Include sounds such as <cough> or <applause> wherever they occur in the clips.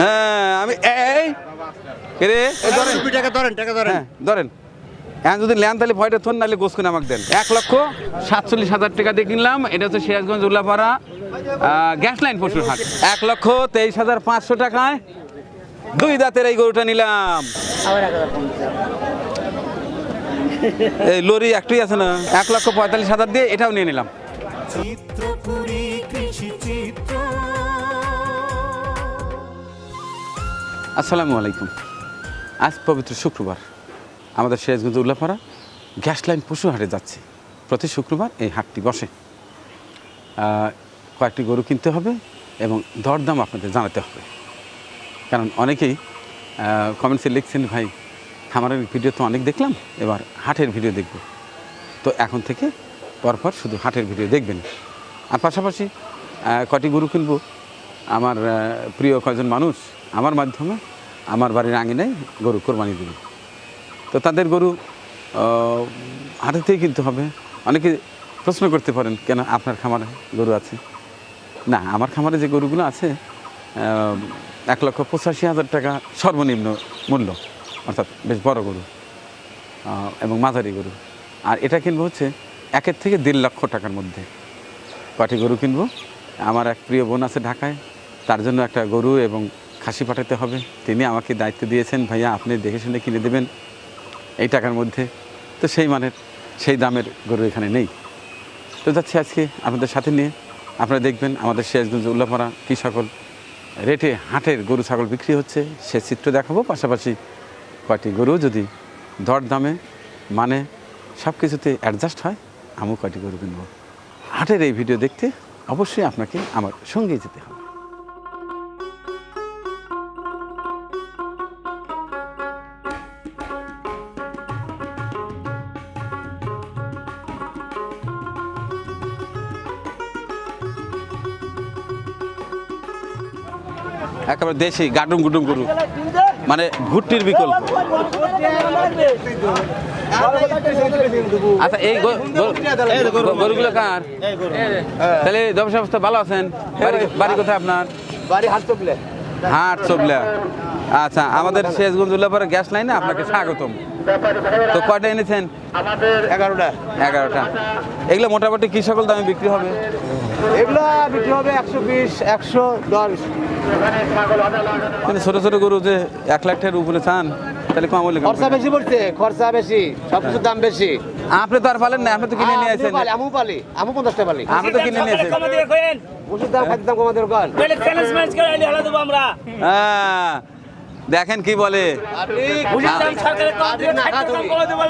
হ্যাঁ আমি এই। রে? টাকা ধরেন টাকা ধরেন। হ্যাঁ ধরেন। এখন যদি লেন তাহলে ভয়টা থন নাহলে গোস করে আমাকে দেন। এক লক্ষ সাতচল্লিশ হাজার টাকা দিয়ে কিনলাম। এটা হচ্ছে সিরাজগঞ্জ উল্লাপাড়া গ্যাস লাইন পশুর হাট। এক লক্ষ তেইশ হাজার পাঁচশো টাকায় দুই দাঁতের এই গরুটা নিলাম। এই লরি একটাই আছে না? এক লক্ষ পঁয়তাল্লিশ হাজার দিয়ে এটাও নিয়ে নিলাম। আসসালামু আলাইকুম। আজ পবিত্র শুক্রবার। আমাদের সিরাজগঞ্জ উল্লাপাড়া গ্যাস লাইন পশু হাটে যাচ্ছে। প্রতি শুক্রবার এই হাটটি বসে। কয়েকটি গরু কিনতে হবে এবং দরদাম আপনাদের জানাতে হবে। কারণ অনেকেই কমেন্টসে লিখছেন, ভাই খামারের ভিডিও তো অনেক দেখলাম, এবার হাটের ভিডিও দেখব। তো এখন থেকে পরপর শুধু হাটের ভিডিও দেখবেন। আর পাশাপাশি কটি গরু কিনবো? আমার প্রিয় কয়জন মানুষ আমার মাধ্যমে, আমার বাড়ির আঙিনায় গরু কোরবানি দেবে। তো তাদের গরু হাটেতেই কিনতে হবে। অনেকে প্রশ্ন করতে পারেন, কেন আপনার খামারে গরু আছে? না, আমার খামারে যে গরুগুলো আছে এক লক্ষ পঁচাশি হাজার টাকা সর্বনিম্ন মূল্য, অর্থাৎ বেশ বড় গরু এবং মাঝারি গরু। আর এটা কিনবো হচ্ছে একের থেকে দেড় লক্ষ টাকার মধ্যে। কটি গরু কিনবো? আমার এক প্রিয় বোন আছে ঢাকায়, তার জন্য একটা গরু এবং খাসি পাঠাতে হবে। তিনি আমাকে দায়িত্ব দিয়েছেন, ভাইয়া, আপনি দেখে শুনে কিনে দেবেন এই টাকার মধ্যে। তো সেই মানের, সেই দামের গরু এখানে নেই। তো যাচ্ছি আজকে আপনাদের সাথে নিয়ে। আপনারা দেখবেন আমাদের সিরাজগঞ্জ উল্লাপাড়া কী সকল রেটে হাটের গরু ছাগল বিক্রি হচ্ছে, সে চিত্র দেখাবো। পাশাপাশি কয়টি গরু যদি দর দামে মানে সব কিছুতে অ্যাডজাস্ট হয়, আমিও কয়টি গরু কিনবো। হাটের এই ভিডিও দেখতে অবশ্যই আপনাকে আমার সঙ্গে যেতে হবে। একেবারে দেশি গাডুম গুডুম গরু। মানে ভুট্টির বিকল্প। আচ্ছা এই গরুগুলো কার? তাহলে ব্যবসা অবস্থা ভালো আছেন? বাড়ি- কোথায় আপনার? বাড়ি হাত চোপলে হাট চোপলে আচ্ছা আমাদের শেষগঞ্জ পরে গ্যাস লাইনে আপনাকে স্বাগতম। তো কয়টা এনেছেন? এগারোটা। এগারোটা। এগুলো মোটামুটি কি সকল দামে বিক্রি হবে? এগুলো বিক্রি হবে একশো বিশ একশো দশ। ছোট ছোট গরু যে এক লাখ টাকার উপরে চান তাহলে কম হলে খরচা বেশি পড়ছে খরচা বেশি সবকিছুর দাম বেশি। আপনি তো আর পালেন না আপনি তো কিনে নিয়ে আসেন। পালি আমু পালি আমু পালি। আপনি তো কিনে নিয়েছেন ওষুধ দাম খাদ্য দাম কমাতে দোকান হ্যাঁ। দেখেন কি বলে।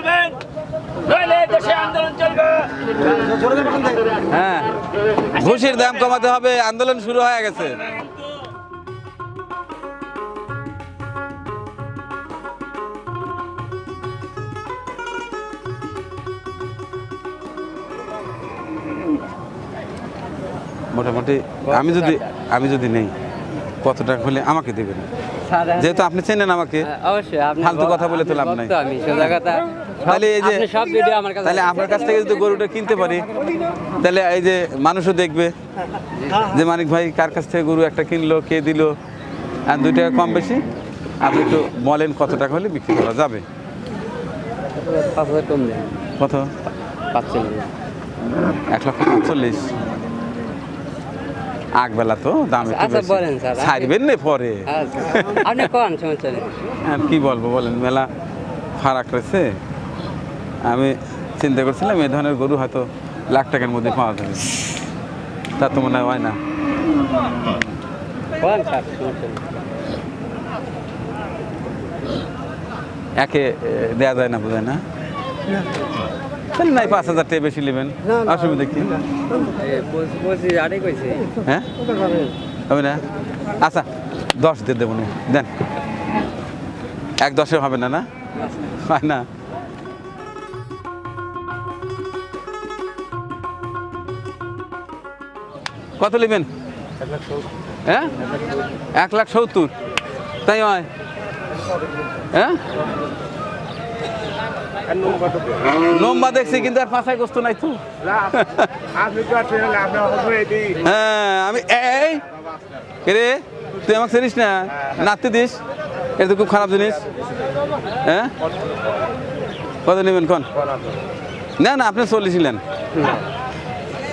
দেখ। হ্যাঁ। ঘুষির দাম কমাতে হবে আন্দোলন শুরু হয়ে গেছে। মোটামুটি আমি যদি আমি যদি নেই কত টাকা হলে আমাকে দেবেন? যেহেতু আপনি চেনেন আমাকে হ্যাঁ, অবশ্যই আপনি ফালতু কথা বলে তো লাভ নাই। আমি সোজা কথা তাহলে এই যে আপনি সব ভিডিও আমার কাছে তাহলে আপনার কাছ থেকে যদি গরুটা কিনতে পারি তাহলে এই যে মানুষও দেখবে যে মানিক ভাই কার কাছ থেকে গরু একটা কিনলো কে দিল আর দুই টাকা কম বেশি? আপনি একটু বলেন কত টাকা হলে বিক্রি করা যাবে? কত? পাচ্ছেন এক লক্ষ পাঁচচল্লিশ। আগবেলা তো দাম একটু আচ্ছা, বলেন ছাড়বেন না পরে? আচ্ছা আপনি কোন সমস্যা আর কি বলব বলেন মেলা ফারাক রয়েছে। আমি চিন্তা করছিলাম এই ধরনের গরু হয়তো লাখ টাকার মধ্যে পাওয়া যাবে। তা তো মনে হয় না। একে এ, দেয়া যায় না বোঝায় না? তাহলে নাই পাঁচ হাজার টাকা বেশি নেবেন। অসুবিধা কি? হ্যাঁ? হবে না? আচ্ছা দশ দিয়ে দেবো। দেন। এক দশে হবে না না? হয় না? কত নেবেন? হ্যাঁ? এক লাখ সত্তর। তাই হয়। হ্যাঁ? লম্বা দেখছি কিন্তু আর পাঁচাই গোস্ত নাই তো। হ্যাঁ আমি এই। রে? তুই আমাকে চিনিস না? নাতি দিস। এটা তো খুব খারাপ জিনিস। হ্যাঁ? কত নেবেন কন? না না আপনি চল্লিশ নিলেন।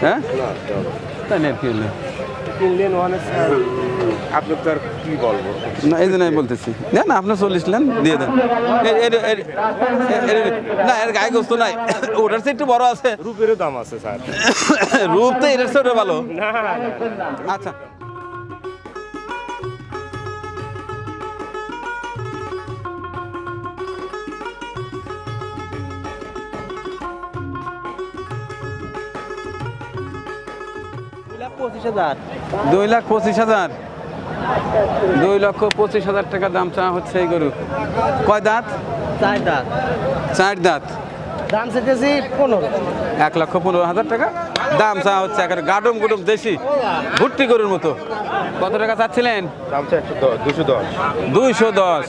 হ্যাঁ? তাই নেন কি? কিনলেন ওখানে আপনি তো আর কি বলব? না এই জন্যই বলতেছি। না না আপনার চল্লিশ নেন দিয়ে দেন। না এর গায়ে গোস্ত নাই। ওটার চেয়ে একটু বড় আছে। রূপেরও দাম আছে স্যার। রূপ তো এটার চেয়ে ভালো। আচ্ছা। হাজার। দুই লাখ পঁচিশ হাজার। দুই লক্ষ পঁচিশ হাজার টাকা দাম চা হচ্ছে এই গরু। কয় দাঁত? চার দাঁত। চার দাঁত। দাম চেয়েছি পনেরো। এক লক্ষ পনেরো হাজার টাকা। দাম চা হচ্ছে একেবারে গাডম গুডম দেশি। ভুট্টি গরুর মতো। কত টাকা চাচ্ছিলেন? দুইশো দশ।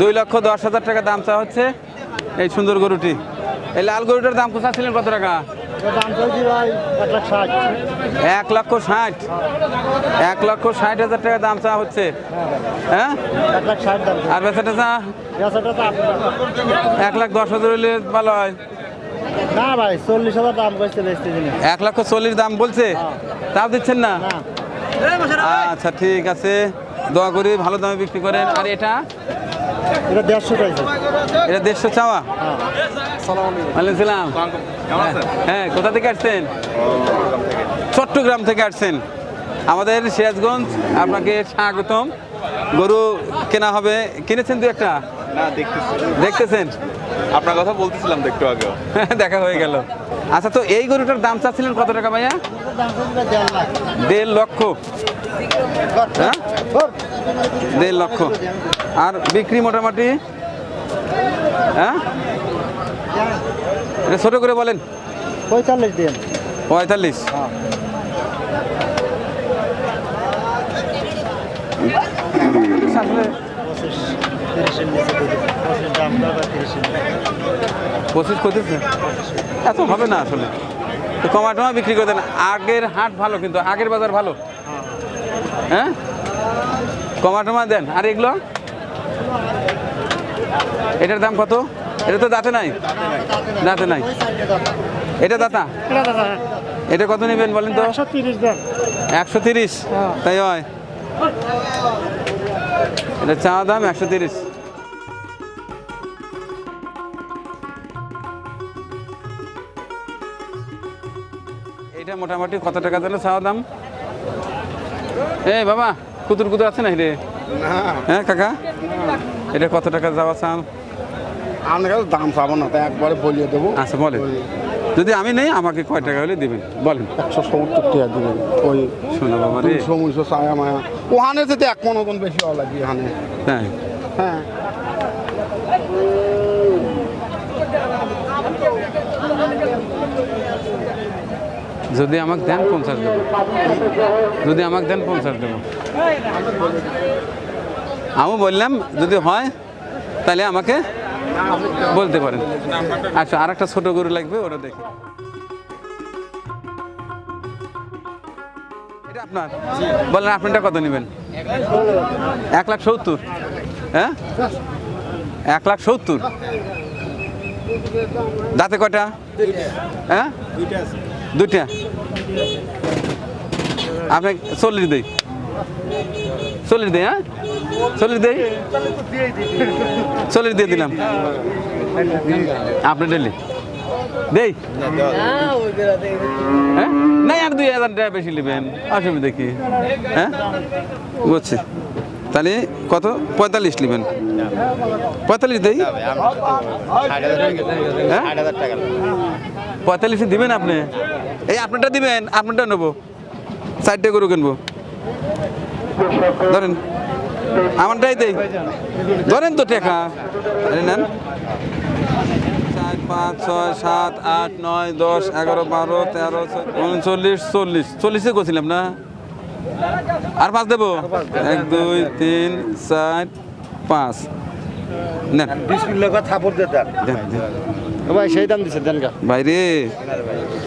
দুই লক্ষ দশ হাজার টাকা দাম চা হচ্ছে এই সুন্দর গরুটি। এই লাল গরুটার দাম কোথাছিলেন কত টাকা? এক লক্ষ ষাট। এক লক্ষ ষাট হাজার টাকা দাম চা হচ্ছে। হ্যাঁ? আর বেচাটা চা? এক লাখ দশ হাজার হলে ভালো হয়। না ভাই চল্লিশ হাজার দাম করছে এক লক্ষ চল্লিশ দাম বলছে? তাও দিচ্ছেন না? আচ্ছা ঠিক আছে। দোয়া করি ভালো দামে বিক্রি করেন। আর এটা? এটা দেড়শো এটা দেড়শো চাওয়া? ওয়ালাইকুম হ্যাঁ কোথা থেকে আসছেন? চট্টগ্রাম থেকে আসছেন। আমাদের সিরাজগঞ্জ আপনাকে স্বাগতম। গরু কেনা হবে। কিনেছেন দু একটা? না দেখতেছি। দেখতেছেন? আপনার কথা বলতেছিলাম তো একটু আগেও। <laughs> দেখা হয়ে গেল। আচ্ছা তো এই গরুটার দাম চাচ্ছিলেন কত টাকা ভাইয়া? দেড় দেড় লক্ষ। হ্যাঁ? দেড় লক্ষ। আর বিক্রি মোটামুটি? হ্যাঁ? এটা ছোট করে বলেন। পঁয়তাল্লিশ দিন। পঁয়তাল্লিশ। আসলে পঁচিশ পঁচিশ এত হবে না আসলে। তো কমা টমা বিক্রি করে দেন। আগের হাট ভালো কিন্তু আগের বাজার ভালো। হ্যাঁ? কমা টমা দেন। আর এগুলো? এটার দাম কত? এটা তো দাঁতে নাই? দাঁতে নাই। এটা দাতা এটা কত নেবেন বলেন তো? একশো তিরিশ তিরিশ? তাই হয়। এটা চা দাম একশো তিরিশ। এটা মোটামুটি কত টাকা যেন চাওয়া দাম? এই বাবা কুতুর কুতুর আছে না রে? হ্যাঁ কাকা? এটা কত টাকা যাওয়া চান আপনার কাছে দাম চাবো না তাই একবারে বলিয়ে দেবো। আচ্ছা বলেন। যদি আমি নেই আমাকে কয় টাকা হলে দিবেন? বলেন। একশো সত্তর টাকা দিবেন। ওই শোনো বাবা রে। মুইশো ছায়া মায়া। ওখানে যেতে এক মন মতন বেশি হওয়া লাগে এখানে। তাই হ্যাঁ। যদি আমাকে দেন পঞ্চাশ দেবো। যদি আমাকে দেন পঞ্চাশ দেবো। আমি বললাম যদি হয় তাহলে আমাকে বলতে পারেন। আচ্ছা আর একটা ছোটো গরু লাগবে ওটা দেখি। এটা আপনার? বলেন, আপনারটা কত নেবেন? এক লাখ সত্তর। হ্যাঁ? এক লাখ সত্তর। দাঁতে কটা হ্যাঁ? দুইটা। আপনাকে চল্লিশ দিই। চল্লিশ দেই হ্যাঁ? চল্লিশ দেই? চল্লিশ দিয়ে দিলাম। আপনি ডেলি? দেই? হ্যাঁ? নাই, আর দুই হাজার টাকা বেশি নেবেন। অসুবিধা কি হ্যাঁ? বুঝছি। তাহলে কত? পঁয়তাল্লিশ নেবেন। পঁয়তাল্লিশ দেই? হ্যাঁ? পঁয়তাল্লিশে দিবেন আপনি? এই আপনারটা দিবেন, আপনারটা নেব। চারটে গরু কিনবো। ধরেন। আমারটাই দেই। ধরেন তো টেকা। নেন। চার পাঁচ ছয় সাত আট নয় দশ এগারো বারো তেরো উনচল্লিশ চল্লিশ। চল্লিশে করছিলাম না? আর পাঁচ দেবো? এক দুই তিন চার পাঁচ। নেন। ভাই সেই দাম দিচ্ছে দেন গা। ভাইরে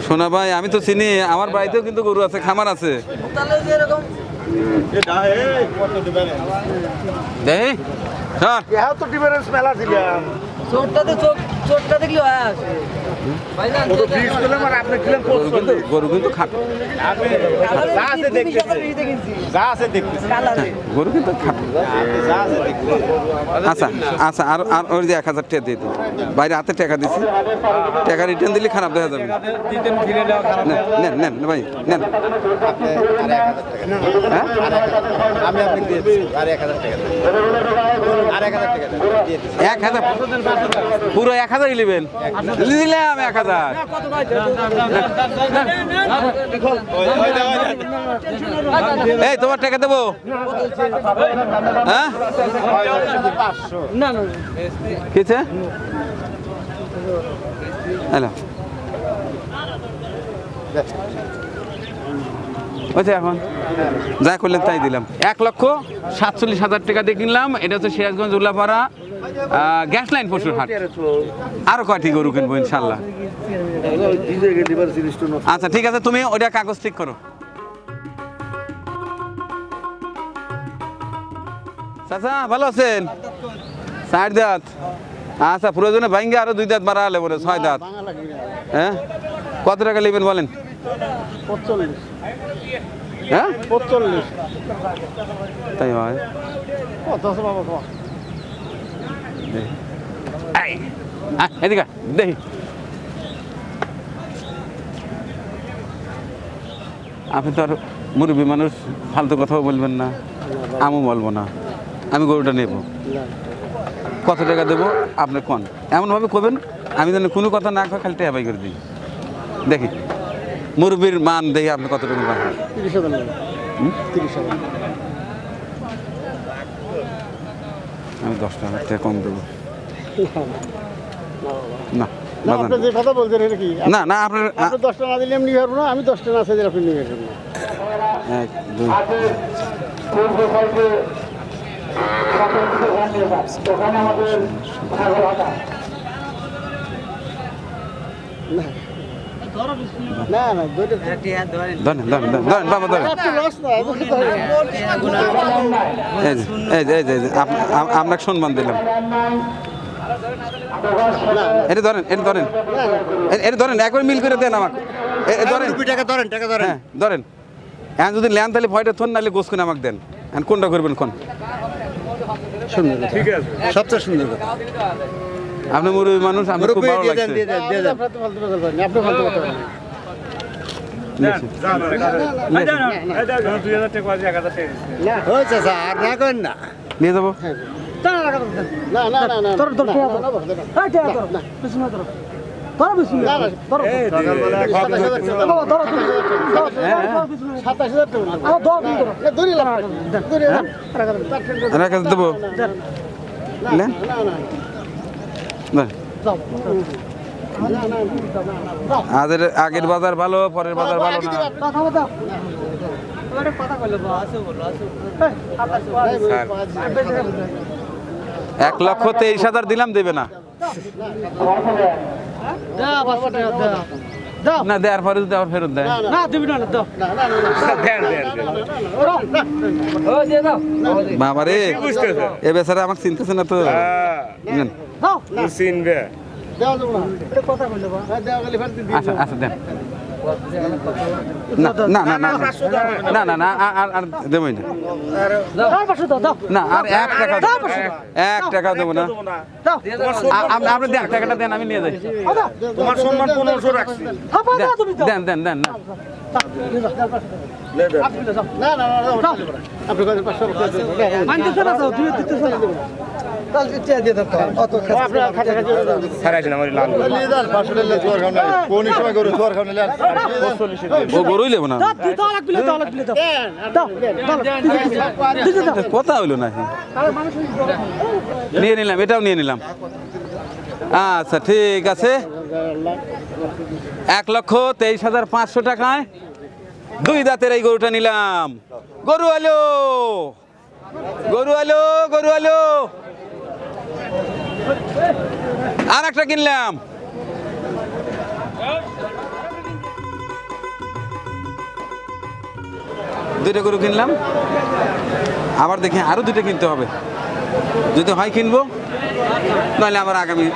শোনা ভাই আমি তো চিনি আমার বাড়িতেও কিন্তু গরু আছে খামার আছে। দেহি সর এও তো ডিফারেন্স মেলা দিলাম চোরটাতে চোখ চোরটা দেখলে দিলেন গরু কিন্তু খাটো গরু কিন্তু খাটো আচ্ছা আচ্ছা আর আর ওই যে এক হাজার টাকা দিয়ে দিই বাইরে হাতে টাকা দিছি। টাকা রিটার্ন দিলে খারাপ দেখা যাবে। নেন, নেন ভাই নেন হ্যাঁ? দেন। দেন, এক হাজার পুরো এক হাজার নেবেন দিলাম এক হাজার। এই, তোমার টাকা দেবো? হ্যাঁ? হ্যালো। এখন। যা করলেন তাই দিলাম। এক লক্ষ সাতচল্লিশ হাজার টাকা দিয়ে কিনলাম। এটা হচ্ছে সিরাজগঞ্জ উল্লাপাড়া। গ্যাস লাইন পশুর হাট। আরও কয়টি গরু কিনবো ইনশাল্লাহ? আচ্ছা ঠিক আছে তুমি ওইটা কাগজ ঠিক করো। চাচা ভালো আছেন? চার দাঁত। আচ্ছা প্রয়োজনে ভাঙ্গে আরও দুই দাঁত বাড়া হলে বলে ছয় দাঁত। হ্যাঁ? কত টাকা নেবেন বলেন? হ্যাঁ? তাই হয়। এদিকে দেখি আপনি তো আর মুরব্বী মানুষ ফালতু কথাও বলবেন না আমিও বলব না। আমি গরুটা নেব। কত টাকা দেবো? আপনি কন? এমনভাবে করবেন আমি যেন কোনো কথা না কয় খালি টেবাই করে দিই। দেখি মুরব্বীর মান দেখি আপনি কত টাকা দশ টাকা টাকা কম দেবো। না। আপনি যে কথা বলছেন এটা কি? না না আপনার আপনি দশটা না দিলে এমনি পারব না আমি দশটা না চাইলে আপনি নিয়ে এক দুই। না। না দুইটা ধরেন ধরেন ধরেন ধরেন বাবা ধরেন। এই যে এই যে এই যে এই যে আপ- আপ- আপনাকে সম্মান দিলাম। এটা ধরেন এটা ধরেন। এটা ধরেন একবার মিল করে দেন আমাকে। ধরেন। টাকা ধরেন টাকা ধরেন। হ্যাঁ ধরেন। এখন যদি ল্যান তাহলে ভয়টা থন নাহলে গোস করে আমাকে দেন। এখন কোনটা করবেন কোন? সবচেয়ে সুন্দর আপনি মুরব্বী মানুষ আমার খুব ভালো লাগছে নিয়ে যাব দেবো। আগের আগের বাজার ভালো পরের বাজার ভালো না এক লক্ষ তেইশ হাজার দিলাম দেবে না দাও পাঁচশো টাকা দাও দাও না দেওয়ার পরে যদি আবার ফেরত দেয় না দিবি না দাও না না না ও দিয়ে দাও বাবা রে এ বেচারা আমাকে চিনতেছে না তো চিনবে না এটা কথা বলতে বা দাও গেলে ফেরত দিবি আচ্ছা আচ্ছা দেন না না না না না না না আর- আর আর দেবই না না আর এক টাকা দেবো না। এক টাকা দেবো না আপনি আপনি দেন টাকাটা দেন আমি নিয়ে যাই তোমার সম্মান পনেরোশো রাখছি দাও তুমি দাও দেন দেন দেন না না না না দাও আপনি কথা হইল না নিয়ে নিলাম এটাও নিয়ে নিলাম আচ্ছা ঠিক আছে এক লক্ষ তেইশ হাজার পাঁচশো টাকায় দুই দাঁতের এই গরুটা নিলাম গরু আলো গরু আলো গরু আলো আর একটা কিনলাম। দুইটা গরু কিনলাম। আবার দেখি আরও দুটো কিনতে হবে। যদি হয় কিনবো নাহলে আবার আগামী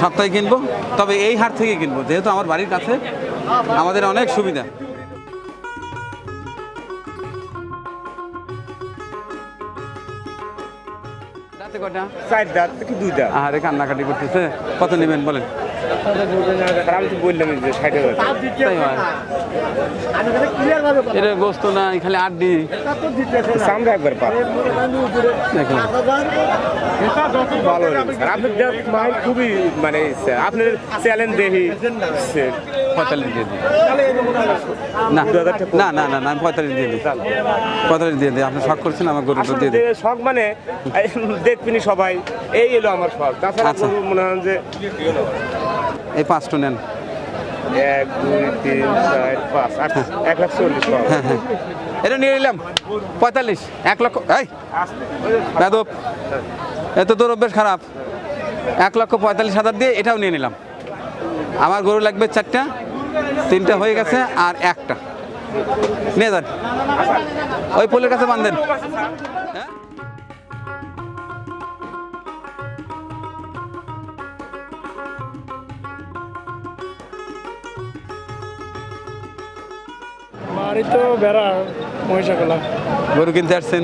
সপ্তাহে কিনবো। তবে এই হাট থেকে কিনবো, যেহেতু আমার বাড়ির কাছে আমাদের অনেক সুবিধা। রাতে কটা চার দাঁত কি দুই দাঁত? আহারে কান্নাকাটি করতেছে। কত নেবেন বলেন? আমি তো বললাম যে ষাট হাজার। এটা গোস্ত না খালি আড্ডি। আমরা একবার পাবো। ভালো আর খুবই মানে আপনার চ্যালেঞ্জ দেখি পঁয়তাল্লিশ দিয়ে দিই। না না না না না আমি পঁয়তাল্লিশ দিয়ে দিই। পঁয়তাল্লিশ দিয়ে দিই। আপনি শখ করছেন আমার গরুটা দিয়ে দিই শখ মানে দেখবিনি সবাই এই এলো আমার শখ। তাছাড়া আচ্ছা। মনে হয় যে এই পাঁচটা নেন। এক দুই তিন চার পাঁচ আট এক লাখ চল্লিশ হ্যাঁ হ্যাঁ। এটা নিয়ে নিলাম। পঁয়তাল্লিশ এক লক্ষ এই। বেদব এত তোর অভ্যেস খারাপ। এক লক্ষ পঁয়তাল্লিশ হাজার দিয়ে এটাও নিয়ে নিলাম। আমার গরু লাগবে চারটা তিনটা হয়ে গেছে আর একটা। নিয়ে যান। ওই পোলের কাছে বান্ধেন হ্যাঁ? বাড়ি তো বেড়া মহিষাকলা গরু কিনতে আসছেন?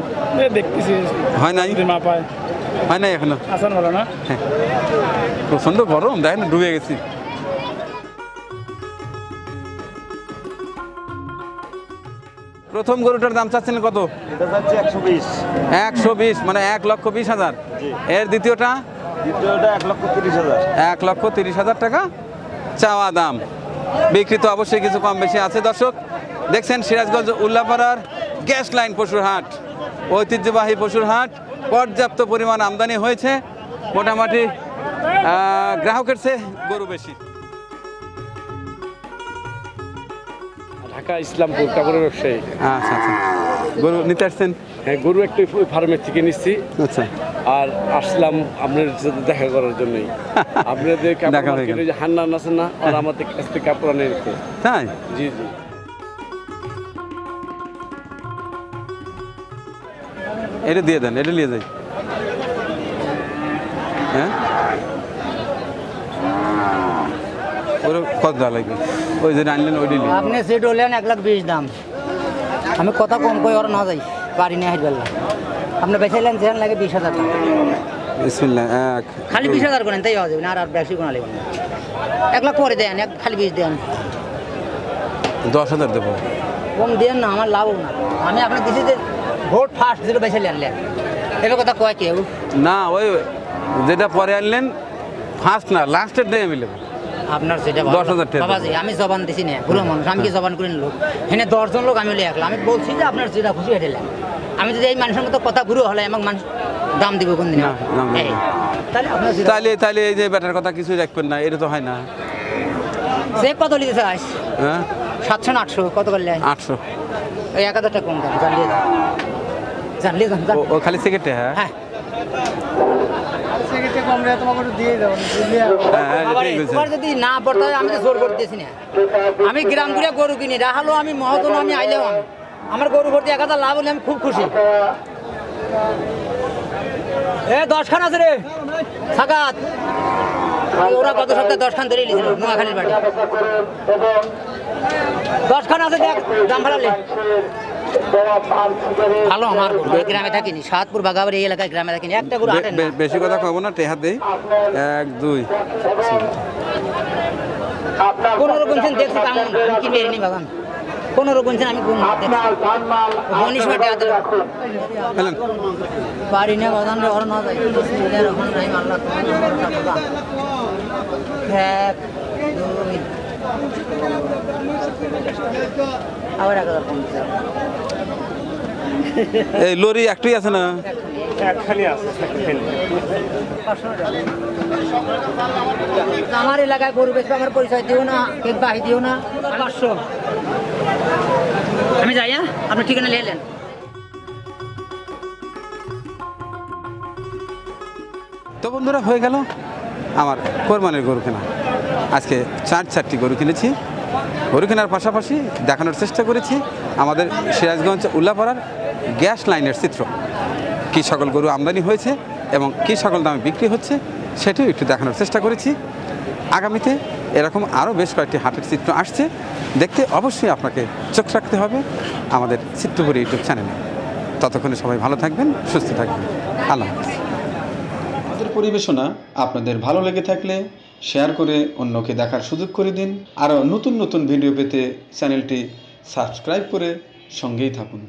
দেখতেছি। হয় নাই? মা পায়। হয় নাই এখনও? আসান ভালো না? প্রচণ্ড গরম দেখেন ডুবে গেছি। প্রথম গরুটার দাম চাচ্ছেন কত? একশো বিশ। মানে এক লক্ষ বিশ হাজার। এর দ্বিতীয়টা? দ্বিতীয়টা এক লক্ষ তিরিশ হাজার। টাকা চাওয়া দাম। বিক্রি তো অবশ্যই কিছু কম বেশি আছে। দর্শক দেখছেন সিরাজগঞ্জ উল্লাপাড়ার গ্যাস লাইন পশুর হাট। ঐতিহ্যবাহী পশুর হাট। পর্যাপ্ত পরিমাণ আমদানি হয়েছে। মোটামুটি গ্রাহকের চেয়ে গরু বেশি। ঢাকা ইসলামপুর কাপড়ের ব্যবসায়ী। আচ্ছা আচ্ছা। গরু নিতে আসছেন? হ্যাঁ গরু একটু ফার্মের থেকে নিচ্ছি। আচ্ছা। আর আসলাম আপনার সাথে দেখা করার জন্যই। <laughs> আপনাদের কাপড়। হান্নান আছে না আর আমাদের কাছ থেকে কাপড় আনে নিতে। তাই? জি জি। এটা দিয়ে দেন এটা নিয়ে যাই। হ্যাঁ? ওর কত দেওয়া লাগবে? ওই যে আনলেন ওইটা নিয়ে আপনি সিট হলেন এক লাখ বিশ দাম। আমি কথা কম কই ওর না যাই বাড়ি নিয়ে হাইট বেলা আপনি বেচাইলেন যেখান লাগে বিশ হাজার টাকা। বিসমিল্লাহ এক খালি বিশ হাজার করেন তাই যাবে না আর আর বেশি কোনো লাগবে না। এক লাখ পরে দেন এক খালি বিশ দেন। দশ হাজার দেবো। কম দেন না আমার লাভ না। আমি আপনার দিছি যে ভোট ফার্স্ট যেটা বেচাইলে আনলেন এবার কথা কয় কেউ। না ওই যেটা পরে আনলেন ফার্স্ট না লাস্টের ডে মিলে আপনার সেটা দশ হাজার টাকা। বাবাজি আমি জবান দিছি না বুড়ো মানুষ আমি কি জবান করে লোক? এখানে দশজন লোক আমি লিয়ে রাখলাম আমি বলছি যে আপনার যেটা খুশি হেঁটেলেন আমি যদি এই মানুষের মতো কথা ঘুরে হলে আমাকে মানুষ দাম দিব কোন দিন। তাহলে তাহলে এই যে ব্যাটার কথা কিছুই রাখবেন না এটা তো হয় না। সে কত লিতে চাস হ্যাঁ? সাতশো না আটশো কত করলে আটশো। ওই এক হাজার টাকা কম দাম জানলিয়ে যান ও- খালি সিগারেটে হ্যাঁ? হ্যাঁ। কম রেট তোমাকে দিয়ে যাব হ্যাঁ হ্যাঁ, বাবারে, ঠিক আছে তোমার যদি না পড়তে হয় আমি তো জোর করতেছি না। আমি গ্রাম ঘুরে গরু কিনি রাহালো আমি মহতন আমি আইলেও আমি। আমার গরু ভর্তি এক হাজার লাভ হলে আমি খুব খুশি। এ দশখান আছে রে। সাকাত। ওরা গত সপ্তাহে দশখান ধরে নিয়েছিল নোয়াখালীর বাড়ি দশখান আছে দেখ দাম ভাড়ালে ভালো আমার গরু এই গ্রামে থাকিনি। সাতপুর বাগাবার এই এলাকায় গ্রামে থাকিনি। একটা গরু বেশি কথা কব না টেহাত দেই। এক দুই। পনেরো গুনছেন দেখছি কেমন আমি কি মেরে নি বাগান পনেরো গুনছেন আমি গুন মনীষ মাঠে আদর বাড়ি নিয়ে বাগান রে ওর না যাই রহমানির রহিম আল্লাহ এক দুই। আবার এক হাজার। <laughs> এই লরি একটাই আছে না? আমার এলাকায় গরু বেচবে আমার পরিচয় দিও না কেক বাহি দিও না। পাঁচশো। আমি যাই হ্যাঁ? আপনি ঠিকানা নিয়ে এলেন তো বন্ধুরা হয়ে গেল আমার কোরবানির গরু কেনা। আজকে চার চারটি গরু কিনেছি। গরু কেনার পাশাপাশি দেখানোর চেষ্টা করেছি। আমাদের সিরাজগঞ্জ উল্লাপাড়ার গ্যাস লাইনের চিত্র। কী সকল গরু আমদানি হয়েছে এবং কী সকল দামে বিক্রি হচ্ছে সেটিও একটু দেখানোর চেষ্টা করেছি। আগামীতে এরকম আরও বেশ কয়েকটি হাটের চিত্র আসছে। দেখতে অবশ্যই আপনাকে চোখ রাখতে হবে আমাদের চিত্রপুরি ইউটিউব চ্যানেলে। ততক্ষণে সবাই ভালো থাকবেন, সুস্থ থাকবেন। আল্লাহ আমাদের পরিবেশনা আপনাদের ভালো লেগে থাকলে শেয়ার করে অন্যকে দেখার সুযোগ করে দিন। আরও নতুন নতুন ভিডিও পেতে চ্যানেলটি সাবস্ক্রাইব করে সঙ্গেই থাকুন।